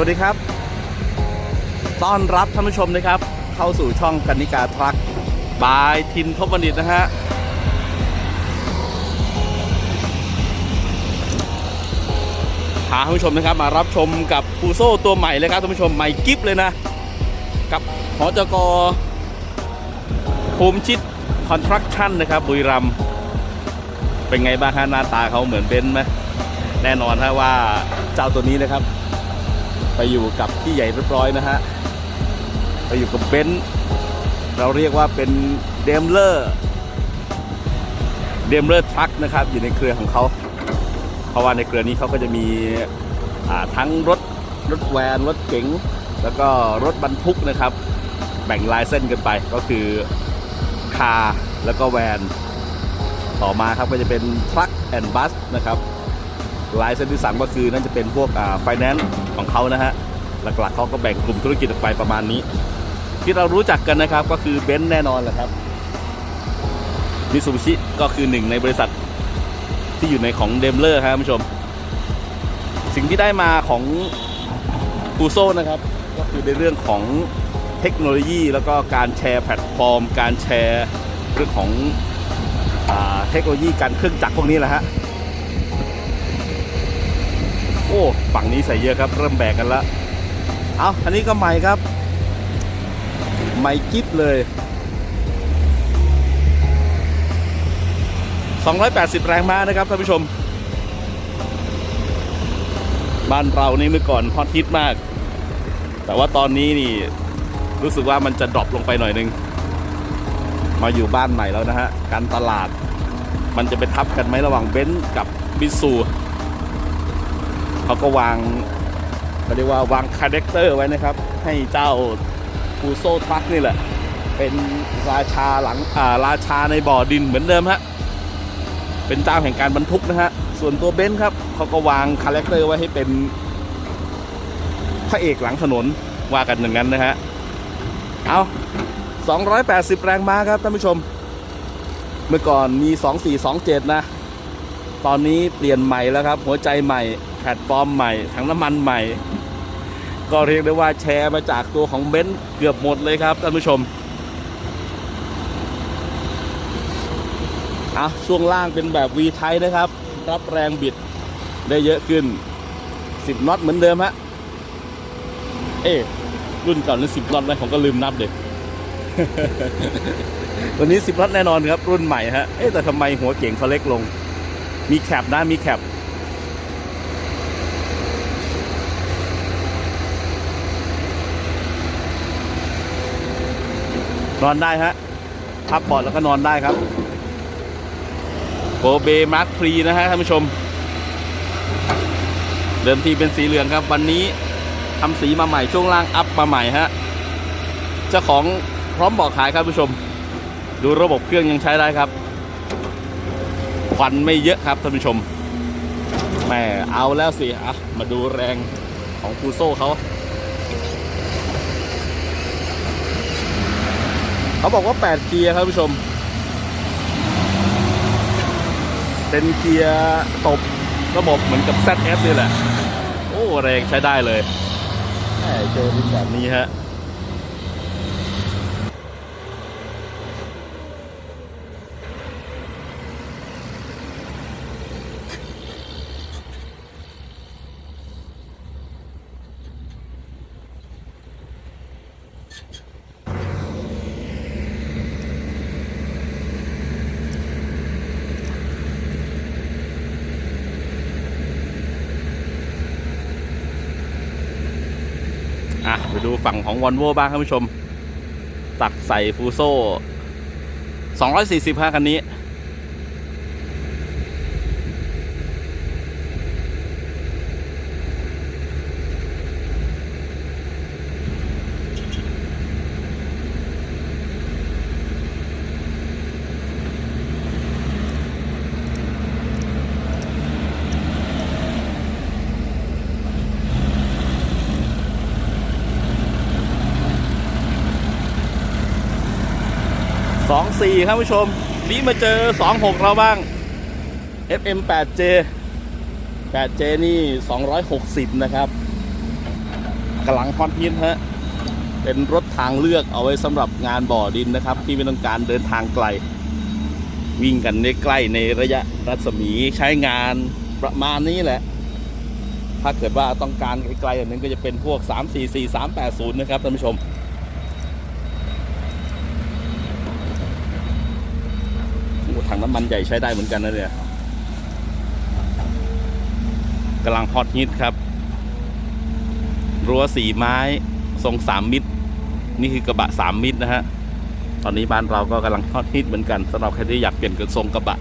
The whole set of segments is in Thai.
วัสดีครับ ต้อนรับท่านผู้ชมนะครับ เข้าสู่ช่องกันิกาทรัคบายทินทบบัณฑิตนะฮะ พาท่านผู้ชมนะครับมารับชมกับฟูโซ่ตัวใหม่เลยครับท่านผู้ชมใหม่กิฟเลยนะ กับหอจกภูมิชิดคอนสตรักชั่นนะครับ บุรีรัมเป็นไงบ้างฮะหน้าตาเขาเหมือนเบนซ์ไหมแน่นอนฮะว่าเจ้าตัวนี้นะครับ ไปอยู่กับพี่ใหญ่เรียบร้อยนะฮะ ไปอยู่กับเบนซ์เราเรียกว่าเป็นเดมเลอร์เดมเลอร์ทรัคนะครับ อยู่ในเครือของเขา เพราะว่าในเครือนี้เขาก็จะมีทั้งรถรถแวนรถเก๋งแล้วก็รถบรรทุกนะครับ แบ่งลายเส้นกันไปก็คือคาร์แล้วก็แวน ต่อมาครับก็จะเป็นทรัคแอนด์บัสนะครับ ลายเส้นที่สามก็คือนั่นจะเป็นพวกไฟแนนซ์ของเขานะฮะหลักๆเขาก็แบ่งกลุ่มธุรกิจออกไปประมาณนี้ ที่เรารู้จักกันนะครับก็คือเบนซ์แน่นอนแหละครับมิซูบิชิก็คือหนึ่งในบริษัทที่อยู่ในของเดมเลอร์ครับท่านผู้ชม สิ่งที่ได้มาของฟูโซนะครับ ก็คือในเรื่องของเทคโนโลยี แล้วก็การแชร์แพลตฟอร์ม การแชร์เรื่องของอเทคโนโลยีการเครื่องจักรพวกนี้แหละฮะ โอ้ฝั่งนี้ใส่เยอะครับ เริ่มแบกกันล้วเอาอันนี้ก็ใหม่ครับใหม่กิฟเลย 280 แรงม้านะครับท่านผู้ชม บ้านเรานี่เมื่อก่อนฮอตฮิตมาก แต่ว่าตอนนี้นี่รู้สึกว่ามันจะดรอปลงไปหน่อยนึง มาอยู่บ้านใหม่แล้วนะฮะ การตลาด มันจะไปทับกันไหมระหว่างเบนซ์กับบิซู เขาก็วางเขาเรียกว่าวางคาแรคเตอร์ไว้นะครับ ให้เจ้าฟูโซทรัคนี่แหละ เป็นราชาหลังอ่าราชาในบ่อดินเหมือนเดิมฮะเป็นเจ้าแห่งการบรรทุกนะฮะส่วนตัวเบนซ์ครับเขาก็วางคาแรคเตอร์ไว้ให้เป็นพระเอกหลังถนนว่ากันอย่างนั้นนะฮะเอา280 แรงม้าครับท่านผู้ชม เมื่อก่อนมี 2427 นะ ตอนนี้เปลี่ยนใหม่แล้วครับ หัวใจใหม่ แพลตฟอร์มใหม่ถังน้ำมันใหม่ ก็เรียกได้ว่าแชร์มาจากตัวของเบนซ์เกือบหมดเลยครับท่านผู้ชมอะช่วงล่างเป็นแบบ V ไทนะครับ รับแรงบิดได้เยอะขึ้น 10น็อตเหมือนเดิมฮะเอ๊รุ่นก่อนนี่10น็อตนะผมก็ลืมนับเด็กวันนี้10น็อตแน่นอนครับ รุ่นใหม่ฮะเอ๊แต่ทำไมหัวเก่งเขาเล็กลง มีแคปนะมีแคป นอนได้ฮะพับเบาะแล้วก็นอนได้ครับโกเบมาร์คทรีนะฮะท่านผู้ชม เดิมทีเป็นสีเหลืองครับ วันนี้ทำสีมาใหม่ช่วงล่างอัพมาใหม่ฮะเจ้าของพร้อมบอกขายครับผู้ชม ดูระบบเครื่องยังใช้ได้ครับควันไม่เยอะครับท่านผู้ชมแหมเอาแล้วสิอะมาดูแรงของฟูโซ่เขา เขาบอกว่า 8 เกียร์ครับผู้ชม เป็นเกียร์ตบระบบเหมือนกับ ZF นี่แหละ โอ้ แรงใช้ได้เลยเจอเป็นแบบนี้ฮะ อะไปดูฝั่งของวอลโว่บ้างท่านผู้ชม ตักใส่ฟูโซ่240ฮะคันนี้ สองสี่ครับผู้ชม นี้มาเจอสองหกเราบ้าง FM 8J 8J นี่ 260 นะครับกำลังฮอตฮิตฮะ เป็นรถทางเลือกเอาไว้สำหรับงานบ่อดินนะครับ ที่ไม่ต้องการเดินทางไกล วิ่งกันในใกล้ในระยะรัศมีใช้งานประมาณนี้แหละ ถ้าเกิดว่าต้องการไกลๆอย่างนึงก็จะเป็นพวก 3 4 4 3 8 0 นะครับท่านผู้ชม โอ้ ถังน้ำมันใหญ่ใช้ได้เหมือนกันนะเนี่ยกำลังฮอตฮิตครับ รั้วสีไม้ทรงสามมิตร นี่คือกระบะสามมิตรนะฮะ ตอนนี้บ้านเราก็กำลังฮอตฮิตเหมือนกันสำหรับใครที่อยากเปลี่ยนกระทรงกระบะ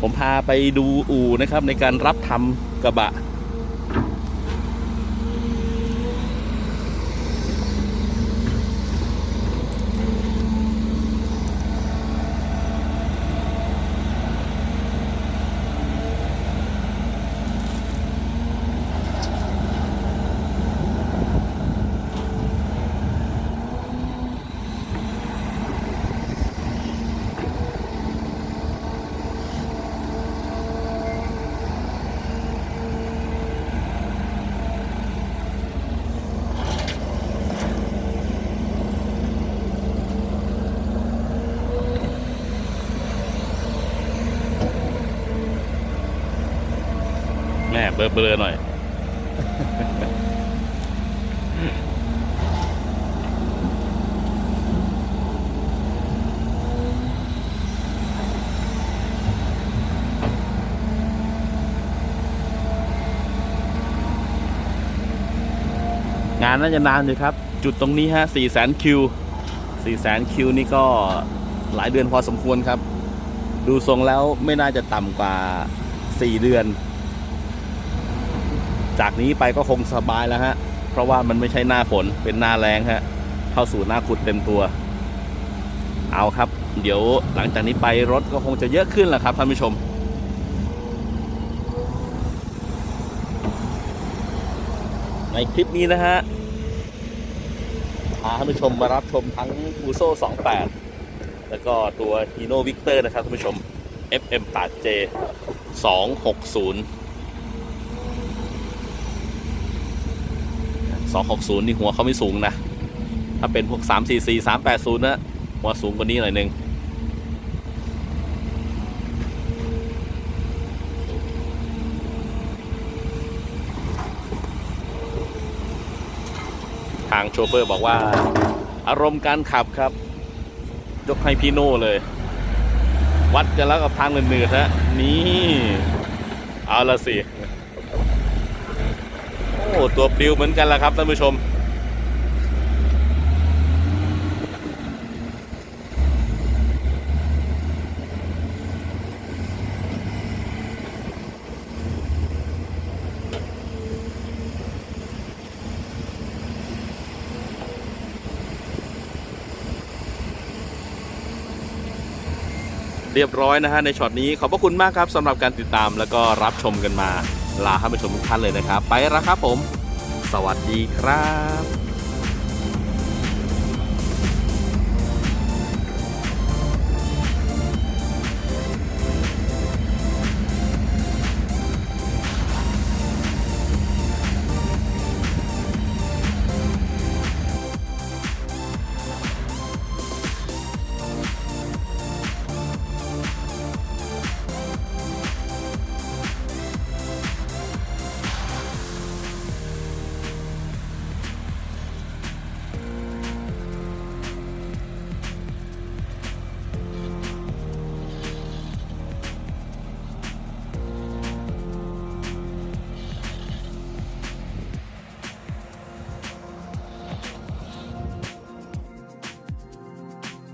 ผมพาไปดูอู่นะครับในการรับทำกระบะ แม่เบลอๆหน่อย งานน่าจะนานอยู่ครับ จุดตรงนี้ฮะ4 0 0 0 0คิว4 0 0 0 0คิวนี่ก็หลายเดือนพอสมควรครับ ดูทรงแล้วไม่น่าจะต่ำกว่า 4 เดือน จากนี้ไปก็คงสบายแล้วฮะ เพราะว่ามันไม่ใช่หน้าฝนเป็นหน้าแรงฮะ เข้าสู่หน้าขุดเต็มตัว เอาครับ เดี๋ยวหลังจากนี้ไปรถก็คงจะเยอะขึ้นแหละครับท่านผู้ชมในคลิปนี้นะฮะพาท่านผู้ชมมารับชมทั้งฟูโซ่28 แล้วก็ตัว Hino Victor นะครับท่านผู้ชม FM 8J 260 260 นี่หัวเขาไม่สูงนะ ถ้าเป็นพวก 344 380 นะ หัวสูงกว่านี้หน่อยนึงทางโชเฟอร์บอกว่า อารมณ์การขับครับ ยกให้พี่โน่เลย วัดกันแล้วกับทางเหนืดๆฮะนี่ เอาละสิ อ้ตัวปลิวเหมือนกันละครับท่านผู้ชม เรียบร้อยนะฮะในช็อตนี้ขอบพระคุณมากครับสำหรับการติดตามแล้วก็รับชมกันมา ลาท่านผู้ชมทุกท่านเลยนะครับ ไปแล้วครับผม สวัสดีครับ